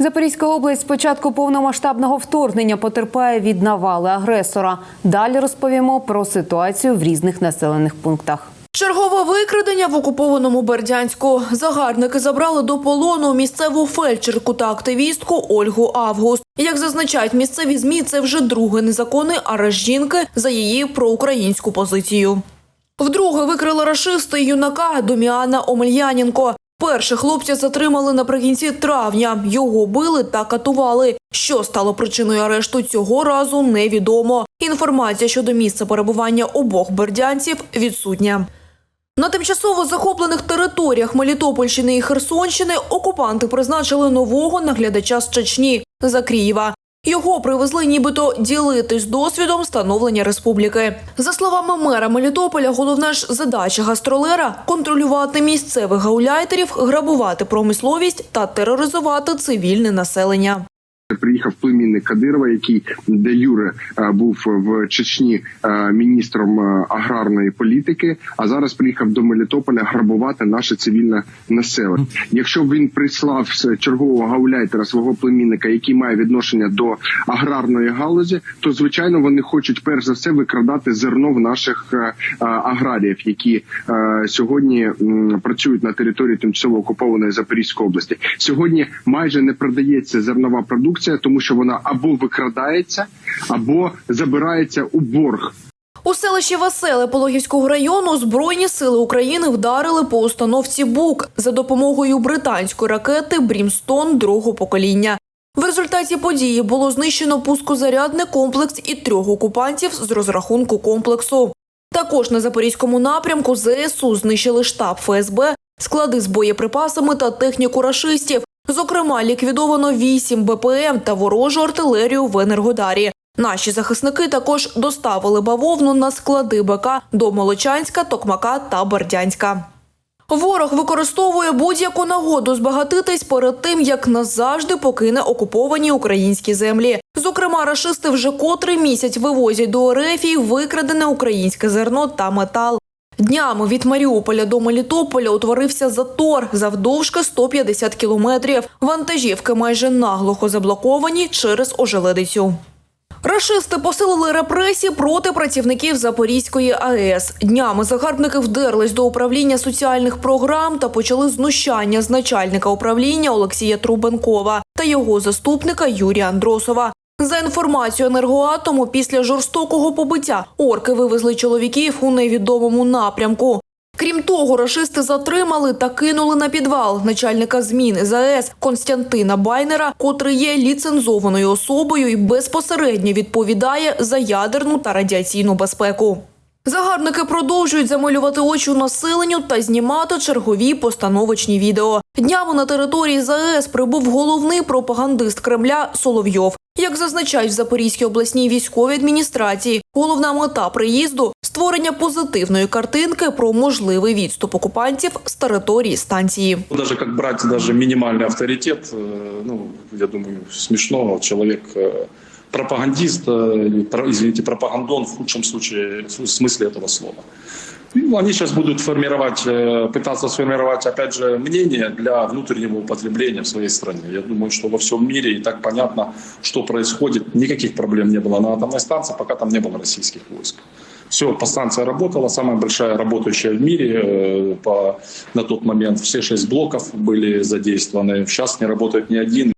Запорізька область з початку повномасштабного вторгнення потерпає від навали агресора. Далі розповімо про ситуацію в різних населених пунктах. Чергове викрадення в окупованому Бердянську. Загарбники забрали до полону місцеву фельдшерку та активістку Ольгу Август. Як зазначають місцеві змі, це вже другий незаконний арешт жінки за її проукраїнську позицію. Вдруге викрили рашисти юнака Доміана Омельяненко. Перше хлопця затримали наприкінці травня. Його били та катували. Що стало причиною арешту цього разу, невідомо. Інформація щодо місця перебування обох бердянців відсутня. На тимчасово захоплених територіях Мелітопольщини і Херсонщини окупанти призначили нового наглядача з Чечні Закрієва. Його привезли нібито ділитись досвідом становлення республіки. За словами мера Мелітополя, головна ж задача гастролера контролювати місцевих гауляйтерів, грабувати промисловість та тероризувати цивільне населення. Приїхав Кадирова, який де Юре е, був в Чечні е, міністром е, аграрної політики. А зараз приїхав до Мелітополя грабувати наше цивільне населення. Якщо б він прислав чергового гауляйтера свого племінника, який має відношення до аграрної галузі, то звичайно вони хочуть перш за все викрадати зерно в наших аграріїв, які сьогодні працюють на території тимчасово окупованої Запорізької області. Сьогодні майже не продається зернова продукція, тому що вона або викрадається, або забирається у борг. У селищі Веселе Пологівського району Збройні сили України вдарили по установці БУК за допомогою британської ракети Брімстон другого покоління. В результаті події було знищено пускозарядний комплекс і трьох окупантів з розрахунку комплексу. Також на запорізькому напрямку ЗСУ знищили штаб ФСБ, склади з боєприпасами та техніку рашистів. Зокрема, ліквідовано 8 БПМ та ворожу артилерію в Енергодарі. Наші захисники також доставили бавовну на склади БК до Молочанська, Токмака та Бердянська. Ворог використовує будь-яку нагоду збагатитись перед тим, як назавжди покине окуповані українські землі. Зокрема, рашисти вже котрий місяць вивозять до Орефії викрадене українське зерно та метал. Днями від Маріуполя до Мелітополя утворився затор завдовжки 150 кілометрів. Вантажівки майже наглухо заблоковані через ожеледицю. Рашисти посилили репресії проти працівників Запорізької АЕС. Днями загарбники вдерлись до управління соціальних програм та почали знущання з начальника управління Олексія Трубенкова та його заступника Юрія Андросова. За інформацією енергоатому, після жорстокого побиття орки вивезли чоловіків у невідомому напрямку. Крім того, рашисти затримали та кинули на підвал начальника змін ЗАЕС Константина Байнера, котрий є ліцензованою особою і безпосередньо відповідає за ядерну та радіаційну безпеку. Загарбники продовжують замилювати очі населенню та знімати чергові постановочні відео. Днями на території ЗАЕС прибув головний пропагандист Кремля Соловйов. Як зазначають в Запорізькій обласній військовій адміністрації, головна мета приїзду створення позитивної картинки про можливий відступ окупантів з території станції. Даже как брать даже минимальный авторитет, э, ну, я думаю, смешно, человек э, пропагандист, э, извините, пропагандон в худшем случае, в смысле этого слова. Ну, они сейчас будут формировать, э, пытаться сформировать, опять же, мнение для внутреннего употребления в своей стране. Я думаю, что во всем мире и так понятно, что происходит. Никаких проблем не было на атомной станции, пока там не было российских войск. Все, по станция работала, самая большая работающая в мире э, по, на тот момент. Все шесть блоков были задействованы. Сейчас не работает ни один.